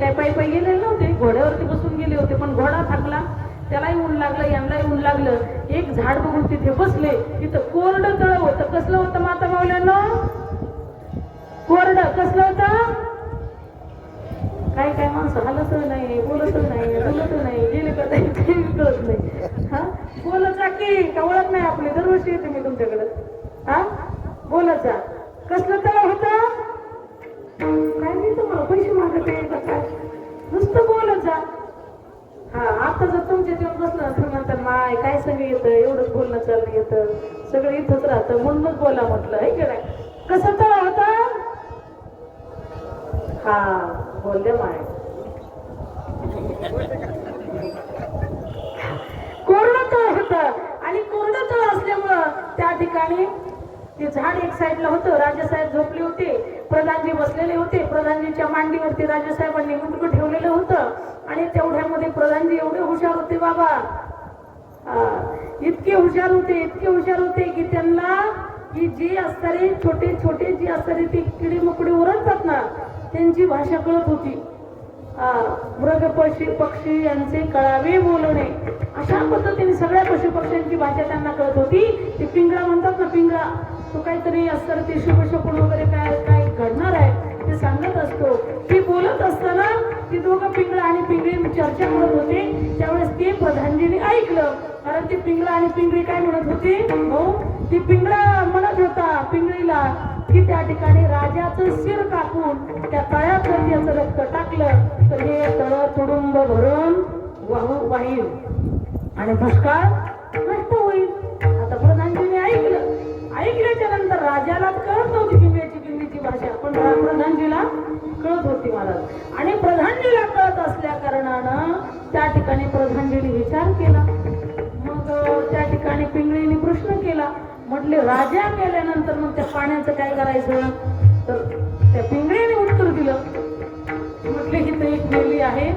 काय पायी पायी गेलेले नव्हते. घोड्यावरती बसून गेले होते पण घोडा थाकला त्यालाही ऊन लागलं यांनाही ऊन लागलं. एक झाड बघून तिथे बसले. तिथं कोरडं तळ होतं. कसलं होतं माता मावल्यानं? कोरडं. कसलं होतं? काय काय माणसं हलत नाही बोलत नाही बोलत नाही. गेले का नाही काही कळत नाही. हा? बोलायचा की का ओळख नाही आपली? दरवर्षी येते मी तुमच्याकडं. हा? बोलत जा. पैसे मागत आहे का काय? नुसतं हा आता जर तुमच्या येऊन बसलं ना तुम्ही म्हणता माय काय सगळं येतं? एवढंच बोलणं चाललं येतं. सगळं इथंच राहतं. म्हणूनच बोला म्हटलं आहे की नाही? कसं तळ होता हा बोलले माय. कोरडं तळ होतं. आणि कोरडं तळ असल्यामुळं त्या ठिकाणी ते झाड एक साईडला होतं राजासाहेब झोपले होते प्रधानजी बसलेले होते प्रधानजीच्या मांडीवरती राजासाहेबांनी मुंडकं ठेवलेलं होतं. आणि तेवढ्यामध्ये प्रधानजी एवढे हुशार होते बाबा. हा, इतके हुशार होते इतके हुशार होते की त्यांना की जे असणारे छोटे छोटे जे असणारे ते किडे मकडे ओरडतात ना त्यांची भाषा कळत होती. हा, मृग पशी पक्षी यांचे कळावे बोलणे. अशा पद्धतीने सगळ्या पशु पक्ष्यांची भाषा त्यांना कळत होती. ते पिंगळा म्हणतात ना पिंगळा. तो काहीतरी असतं ते शुभ शकून वगैरे काय काय घडणार आहे ते सांगत असतो. ती बोलत असताना ती दोघं पिंगळा आणि पिंगळी चर्चा करत होते. त्यावेळेस ते प्रधानजीने ऐकलं. कारण ती पिंगळा आणि पिंगळी काय म्हणत होती? हो ती पिंगळा म्हणत होता पिंगळीला की त्या ठिकाणी राजाचं शिर कापून त्या तळ्यात त्याचं रक्त टाकलं. तर हे तळ तुडुंब भरून वाहू वाहील. आणि दुष्काळ आणि प्रधानजीला कळत असल्या कारणानं त्या ठिकाणी प्रधानजीने विचार केला. मग त्या ठिकाणी पिंगळीने प्रश्न केला. म्हटले राजा गेल्यानंतर मग त्या पाण्याचं काय करायचं? तर त्या पिंगळीने उत्तर दिलं. म्हटले की एक मुलगी आहे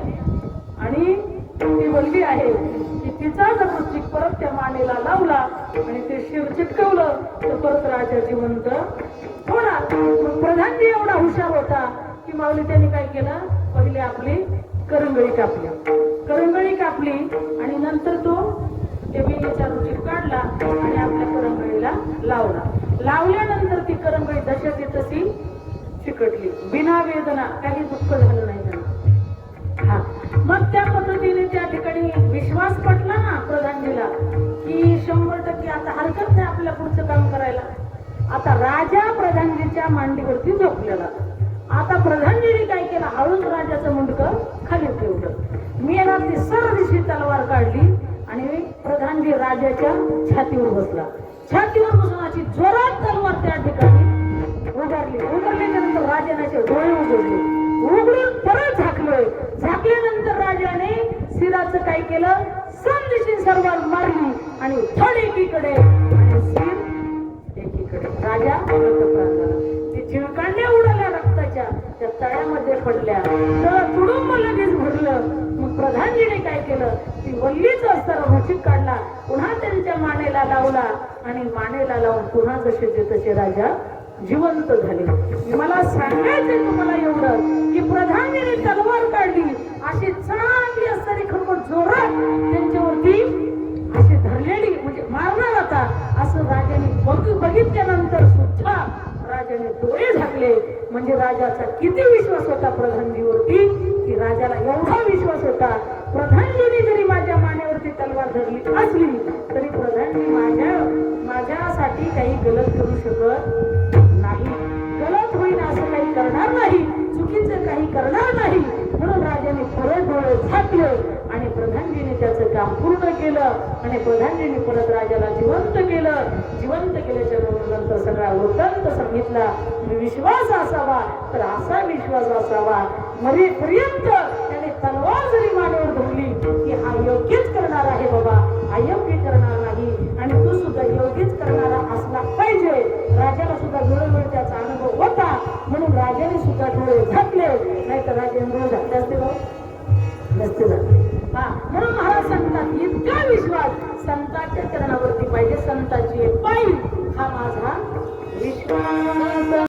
आणि ती बोलली आहे. की तिचा जर वृश्चिक परत त्या मानेला लावला आणि ते शिव चिटकवलं तर परत राजा जिवंत होणार. मग प्रधानजी एवढा हुशार होता. ती माऊली त्यांनी काय केलं? पहिले आपली करंगळी कापल्या करंगळी कापली आणि नंतर तो त्या वेलीचा काढला आणि आपल्या करंगळीला लावला. लावल्यानंतर ती करंगळी जशाची तशी चिकटली. बिना वेदना काही दुःख झालं नाही त्यांना हा. मग त्या पद्धतीने त्या ठिकाणी विश्वास पटला ना प्रधानजीला की शंभर टक्के आता हरकत नाही आपल्या पुढचं काम करायला. आता राजा प्रधानजीच्या मांडीवरती झोपलेला. आता प्रधानजीने काय केलं? हळूच राजाचं मुंडकं खाली ठेवलं. मी येणार ती सर दिवशी तलवार काढली आणि प्रधानजी राजाच्या छातीवर बसला. छातीवर बसून अशी जोरात तलवार त्या ठिकाणी उभारली. उभारल्याच्या राजाने डोळे उघडले. उघडून परत झाकलोय झाकल्यानंतर राजाने शिराचं काय केलं? संदिशी सर्वात मारली आणि थड एकीकडे आणि शिर मध्ये पडल्या. तळ तुडुंब लगेच भरलं. मग प्रधानजीने काय केलं? ती वल्लीच असताना भुचिक काढला. पुन्हा त्यांच्या मानेला लावला. आणि मानेला लावून पुन्हा जसे तसे राजा जिवंत झाले. मला सांगायचंय तुम्हाला एवढं की प्रधानजीने तलवार काढली. अशी चांगली असणारी खरोखर जोरात त्यांच्यावरती अशी धरलेली म्हणजे मारणार आता असं राजाने बघ बघितल्यानंतर सुद्धा राजाने डोळे झाले म्हणजे राजाचा किती विश्वास होता प्रधानजीवरती? की राजाला एवढा विश्वास होता प्रधानजीने जरी माझ्या मानेवरती तलवार धरली असली तरी प्रधानजी माझ्या माझ्यासाठी काही गलत करू शकत नाही. गलत होईल असं काही करणार नाही चुकीचं काही करणार नाही. म्हणून राजाने परत डोळे झाकले. आणि प्रधानजीने त्याचं काम पूर्ण केलं आणि प्रधानजीने परत राजाला जिवंत केलं. जिवंत केल्याच्यानंतर सगळा वृत्तांत सांगितला. विश्वास असावा. तर असा विश्वास असावा. मरेपर्यंत त्याने तलवार जरी मानेवर धरली की हा योग्यच करणार आहे बाबा. अयोग्य करणार नाही. आणि तू सुद्धा योग्यच करणार हा म्हणून महाराज सांगतात इतका विश्वास संतांच्या चरणावरती पाहिजे संतांची पाय हा माझा विश्वास.